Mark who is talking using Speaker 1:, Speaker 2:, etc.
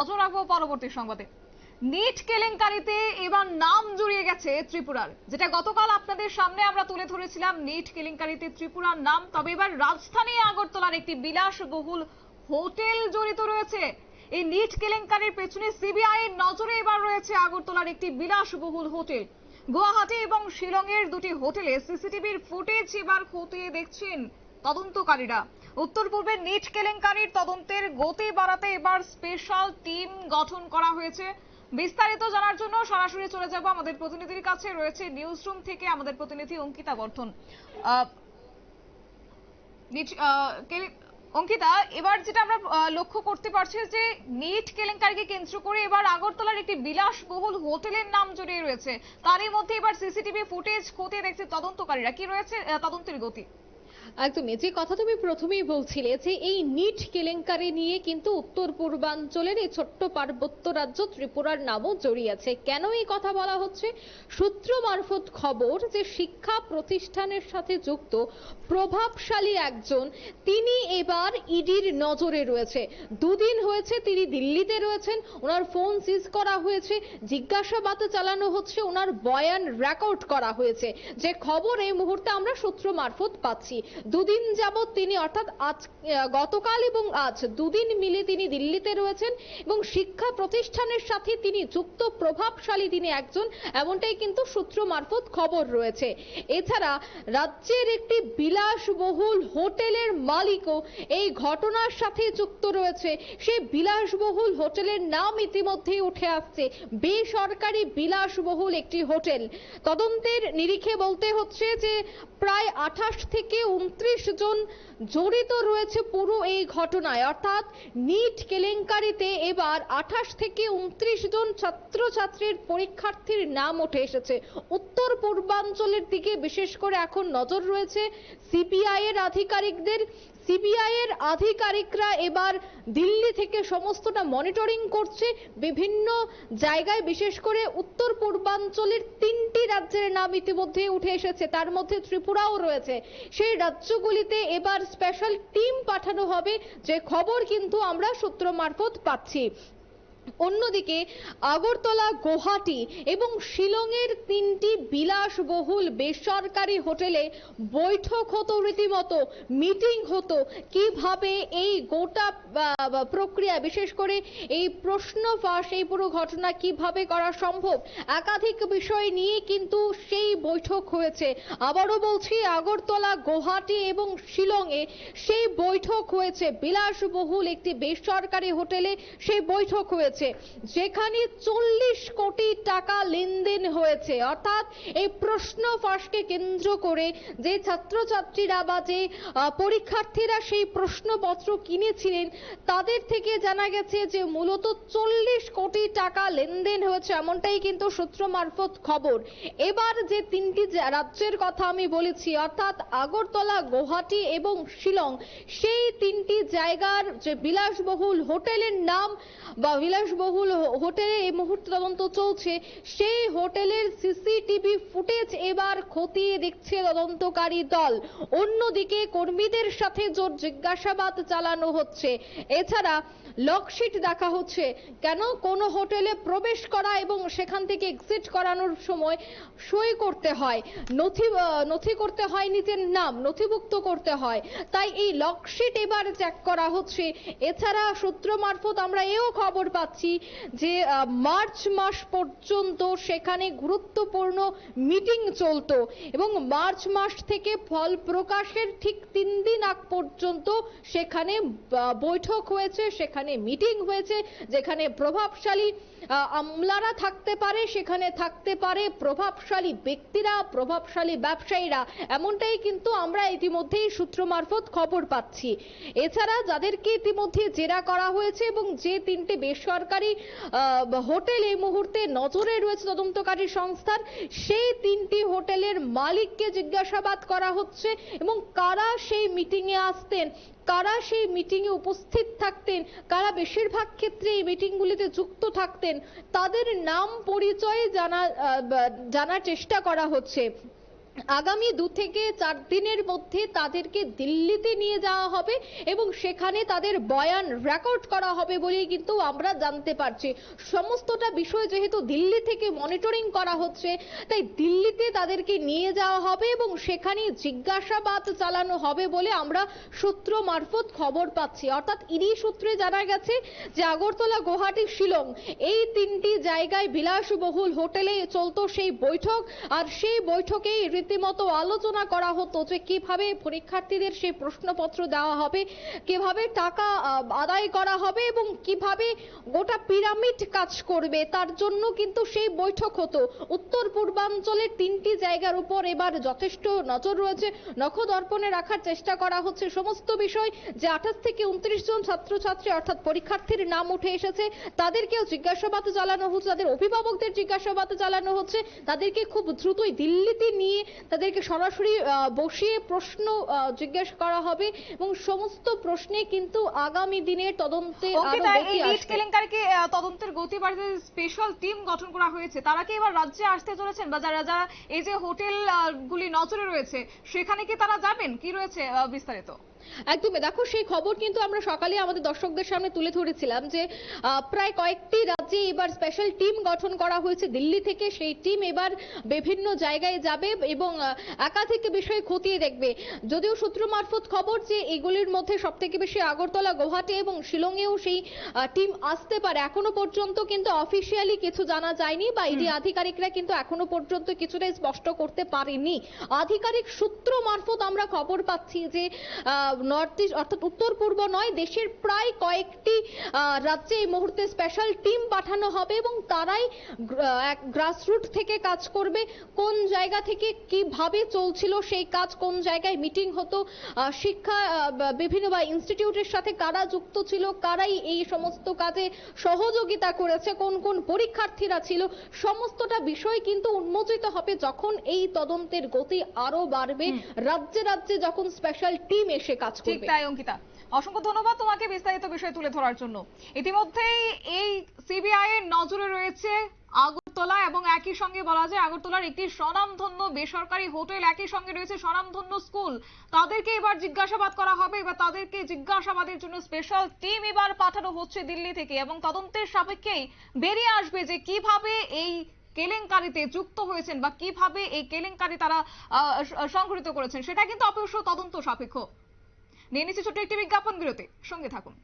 Speaker 1: নজর রাখব পরবর্তী সংবাদে। নিট কেলেঙ্কারিতে এবার নাম জড়িয়ে গেছে ত্রিপুরার। যেটা গতকাল আপনাদের সামনে আমরা তুলে ধরেছিলাম, নিট কেলেঙ্কারিতে ত্রিপুরার নাম। তবে এবার রাজধানী আগরতলার একটি বিলাসবহুল হোটেল জড়িত রয়েছে। এই নিট কেলেঙ্কারির পেছনে সিবিআই এর নজরে এবার রয়েছে আগরতলার একটি বিলাসবহুল হোটেল। গুয়াহাটি এবং শিলংয়ের দুটি হোটেলে সিসিটিভির ফুটেজ এবার খতিয়ে দেখছেন তদন্তকারীরা। উত্তর পূর্বের নিট কেলেঙ্কারির তদন্তের গতি বাড়াতে এবার স্পেশাল টিম গঠন করা হয়েছে। বিস্তারিত জানার জন্য সরাসরি চলে যাব আমাদের প্রতিনিধির কাছে। রয়েছে নিউজ রুম থেকে আমাদের প্রতিনিধি অঙ্কিতা বর্ধন। অঙ্কিতা, এবার যেটা আমরা লক্ষ্য করতে পারছি যে নিট কেলেঙ্কারিকে কেন্দ্র করে এবার আগরতলার একটি বিলাসবহুল হোটেলের নাম জড়িয়ে রয়েছে। তারই মধ্যে এবার সিসিটিভি ফুটেজ খতিয়ে দেখছে তদন্তকারীরা। কি রয়েছে তদন্তের গতি?
Speaker 2: একদমই যে কথা তুমি প্রথমেই বলছিলে যে এই নিট কেলেঙ্কারি নিয়ে কিন্তু উত্তর পূর্বাঞ্চলের এই ছোট্ট পার্বত্য রাজ্য ত্রিপুরার নামও জড়িয়েছে কেন এই কথা বলা হচ্ছে? সূত্র মারফত খবর যে শিক্ষা প্রতিষ্ঠানের সাথে যুক্ত প্রভাবশালী একজন, তিনি এবার ইডির নজরে রয়েছে। দুদিন হয়েছে তিনি দিল্লিতে রয়েছেন, ওনার ফোন সিজ করা হয়েছে, জিজ্ঞাসাবাদ চালানো হচ্ছে, ওনার বয়ান রেকর্ড করা হয়েছে। যে খবর এই মুহূর্তে আমরা সূত্র মারফত পাচ্ছি। দুদিন যাবৎ তিনি অর্থাৎ আজ গতকাল এবং আজ দুদিন মিলে তিনি দিল্লিতে রয়েছেন এবং শিক্ষা প্রতিষ্ঠানের সাথে তিনি যুক্ত, প্রভাবশালী তিনি একজন, এমনটাই কিন্তু সূত্র মারফত খবর রয়েছে। এছাড়া রাজ্যের একটি বিলাসবহুল হোটেলের মালিকও এই ঘটনার সাথে যুক্ত রয়েছে। সেই বিলাসবহুল হোটেলের নাম ইতিমধ্যেই উঠে আসছে, বেসরকারি বিলাসবহুল একটি হোটেল। তদন্তের নিরিখে বলতে হচ্ছে যে, প্রায় আঠাশ থেকে উনত্রিশ জন জড়িত রয়েছে পুরো এই ঘটনায়। অর্থাৎ নিট কেলেঙ্কারিতে এবার আঠাশ থেকে উনত্রিশ জন ছাত্রছাত্রীর পরীক্ষার্থীর নাম উঠে এসেছে। উত্তর পূর্বাঞ্চলের দিকে বিশেষ করে এখন নজর রয়েছে সিপিআই এর আধিকারিকদের। সিবিআই এর আধিকারিকরা এবার দিল্লি থেকে সমস্তটা মনিটরিং করছে বিভিন্ন জায়গায়। বিশেষ করে উত্তর পূর্বাঞ্চলের তিনটি রাজ্যের নাম ইতিমধ্যে উঠে এসেছে। তার মধ্যে ত্রিপুরাও রয়েছে। সেই রাজ্যগুলিতে এবার স্পেশাল টিম পাঠানো হবে যে খবর কিন্তু আমরা সূত্র মারফত পাচ্ছি। অন্যদিকে আগরতলা, গুয়াহাটি এবং শিলংয়ের তিনটি বিলাসবহুল বেসরকারি হোটেলে বৈঠক হতো রীতিমতো, মিটিং হতো কীভাবে এই গোটা প্রক্রিয়া, বিশেষ করে এই প্রশ্ন ফাঁস, এই পুরো ঘটনা কীভাবে করা সম্ভব, একাধিক বিষয় নিয়ে কিন্তু সেই বৈঠক হয়েছে। আবারও বলছি, আগরতলা, গুয়াহাটি এবং শিলংয়ে সেই বৈঠক হয়েছে। বিলাসবহুল একটি বেসরকারি হোটেলে সেই বৈঠক হয়েছে। যেখানে চল্লিশ কোটি টাকা লেনদেন হয়েছে। অর্থাৎ এই প্রশ্ন ফাঁসকে কেন্দ্র করে যে ছাত্রছাত্রীরা বা যে পরীক্ষার্থীরা সেই প্রশ্নপত্র কিনেছিলেন, তাদের থেকে জানা গেছে যে মূলত চল্লিশ কোটি টাকা লেনদেন হয়েছে, এমনটাই কিন্তু সূত্র মারফত খবর। এবার যে তিনটি রাজ্যের কথা আমি বলেছি, অর্থাৎ আগরতলা গুয়াহাটি এবং শিলং, সেই তিনটি জায়গার যে বিলাসবহুল হোটেলের নাম বা বিলাসবহুল হোটেলে এই মুহূর্তে তদন্ত চলছে। সেই হোটেলের সিসিটিভি ফুটেজ এবার খতিয়ে দেখছে তদন্তকারী দল। অন্যদিকে কর্মীদের সাথে জোর জিজ্ঞাসাবাদ চালানো হচ্ছে। এছাড়া লকশিট দেখা হচ্ছে। কেন কোন হোটেলে প্রবেশ করা এবং সেখান থেকে এক্সিট করানোর সময় সই করতে হয়? নথি নথি করতে হয় নিজের নাম, নথিভুক্ত করতে হয়। তাই এই লকশিট এবার চেক করা হচ্ছে। এছাড়া সূত্র মারফত আমরা এও খবর পাচ্ছি যে মার্চ মাস পর্যন্ত সেখানে গুরুত্বপূর্ণ মিটিং চলতো এবং মার্চ মাস থেকে ফল প্রকাশের ঠিক তিন দিন আগ পর্যন্ত সেখানে বৈঠক হয়েছে, সেখানে মিটিং হয়েছে, যেখানে প্রভাবশালী আমলারা থাকতে পারে, সেখানে থাকতে পারে প্রভাবশালী ব্যক্তিরা, প্রভাবশালী ব্যবসায়ীরা। এমনটাই কিন্তু আমরা ইতিমধ্যেই সূত্র মারফত খবর পাচ্ছি। এছাড়া যাদেরকে ইতিমধ্যে জেরা করা হয়েছে এবং যে তিনটে বেসরকারি আহ, হোটেল এই মুহূর্তে নজরে রয়েছে তদন্তকারী সংস্থার। সেই তিনটি হোটেলের মালিককে জিজ্ঞাসাবাদ করা হচ্ছে এবং কারা সেই মিটিং এ আসতেন কারা সেই মিটিং এ উপস্থিত থাকতেন কারা বেশিরভাগ ক্ষেত্রে এই মিটিংগুলিতে যুক্ত থাকতেন তাদের নাম পরিচয় জানা জানার চেষ্টা করা হচ্ছে। আগামী দু থেকে চার দিনের মধ্যে তাদেরকে দিল্লিতে নিয়ে যাওয়া হবে এবং সেখানে তাদের বয়ান রেকর্ড করা হবে বলেই কিন্তু আমরা জানতে পারছি। সমস্তটা বিষয় যেহেতু দিল্লি থেকে মনিটরিং করা হচ্ছে, তাই দিল্লিতে তাদেরকে নিয়ে যাওয়া হবে এবং সেখানে জিজ্ঞাসাবাদ চালানো হবে বলে আমরা সূত্র মারফত খবর পাচ্ছি। অর্থাৎ ইডি সূত্রে জানা গেছে যে আগরতলা, গুয়াহাটি, শিলং এই তিনটি জায়গায় বিলাসবহুল হোটেলে চলতো সেই বৈঠক, আর সেই বৈঠকেই রীতিমতো আলোচনা করা হতো যে কীভাবে পরীক্ষার্থীদের সেই প্রশ্নপত্র দেওয়া হবে, কীভাবে টাকা আদায় করা হবে এবং কীভাবে গোটা পিরামিড কাজ করবে, তার জন্য কিন্তু সেই বৈঠক হতো। উত্তর পূর্বাঞ্চলের তিনটি জায়গার উপর এবার যথেষ্ট নজর রয়েছে। নখদর্পণে রাখার চেষ্টা করা হচ্ছে। সমস্ত বিষয় যে আঠাশ থেকে উনত্রিশ জন ছাত্রছাত্রী অর্থাৎ পরীক্ষার্থীর নাম উঠে এসেছে, তাদেরকেও জিজ্ঞাসাবাদ চালানো হচ্ছে, তাদের অভিভাবকদের জিজ্ঞাসাবাদ চালানো হচ্ছে, তাদেরকে খুব দ্রুতই দিল্লিতে নিয়ে তাদেরকে সরাসরি বসিয়ে প্রশ্ন জিজ্ঞেস করা হবে এবং সমস্ত প্রশ্নে কিন্তু আগামী দিনের তদন্তে
Speaker 1: কেলেঙ্কারিকে তদন্তের গতি বাড়াতে স্পেশাল টিম গঠন করা হয়েছে। তারা কি এবার রাজ্যে আসতে চলেছেন বা যারা যারা এই যে হোটেল গুলি নজরে রয়েছে সেখানে কি তারা যাবেন? কি রয়েছে বিস্তারিত?
Speaker 2: একদমই দেখো সেই খবর কিন্তু আমরা সকালে আমাদের দর্শকদের সামনে তুলে ধরেছিলাম যে আহ, প্রায় কয়েকটি রাজ্যে এবার স্পেশাল টিম গঠন করা হয়েছে দিল্লি থেকে সেই টিম এবার বিভিন্ন জায়গায় যাবে এবং একাধিক বিষয় খতিয়ে দেখবে। যদিও সূত্র মারফত খবর যে এগুলির মধ্যে সব থেকে বেশি আগরতলা গুয়াহাটি এবং শিলংয়েও সেই টিম আসতে পারে। এখনও পর্যন্ত কিন্তু অফিসিয়ালি কিছু জানা যায়নি বা ইডি আধিকারিকরা কিন্তু এখনও পর্যন্ত কিছুটা স্পষ্ট করতে পারেনি। আধিকারিক সূত্র মারফত আমরা খবর পাচ্ছি যে নর্থ ইস্ট অর্থাৎ উত্তর পূর্ব নয় দেশের প্রায় কয়েকটি আহ, রাজ্যে এই মুহূর্তে স্পেশাল টিম পাঠানো হবে এবং তারাই গ্রাসরুট থেকে কাজ করবে। কোন জায়গা থেকে কীভাবে চলছিল সেই কাজ কোন জায়গায় মিটিং হতো শিক্ষা বিভিন্ন বা ইনস্টিটিউটের সাথে কারা যুক্ত ছিল কারাই এই সমস্ত কাজে সহযোগিতা করেছে কোন কোন পরীক্ষার্থীরা ছিল সমস্তটা বিষয় কিন্তু উন্মোচিত হবে যখন এই তদন্তের গতি আরও বাড়বে। রাজ্যে রাজ্যে যখন স্পেশাল টিম এসে কাজ
Speaker 1: ঠিক
Speaker 2: করবে।
Speaker 1: তাই অঙ্কিতা। অসংখ্য ধন্যবাদ তোমাকে বিস্তারিত বিষয় তুলে ধরার জন্য। ইতিমধ্যেই এই সিবিআই এর নজরে রয়েছে আগরতলা এবং একই সঙ্গে বলা যায় আগরতলার একটি স্বনামধন্য বেসরকারি হোটেল, একই সঙ্গে রয়েছে স্বনামধন্য স্কুল। তাদেরকে এবার জিজ্ঞাসাবাদ করা হবে। এবার তাদেরকে জিজ্ঞাসাবাদের জন্য স্পেশাল টিম এবার পাঠানো হচ্ছে দিল্লি থেকে এবং তদন্তের সাপেক্ষেই বেরিয়ে আসবে যে কীভাবে এই কেলেঙ্কারিতে যুক্ত হয়েছেন বা কীভাবে এই কেলেঙ্কারি তারা সংঘটিত করেছেন, সেটা কিন্তু অবশ্য তদন্ত সাপেক্ষ। নিয়ে নিচ্ছি ছোট্ট একটি বিজ্ঞাপন বিরতি। সঙ্গে থাকুন।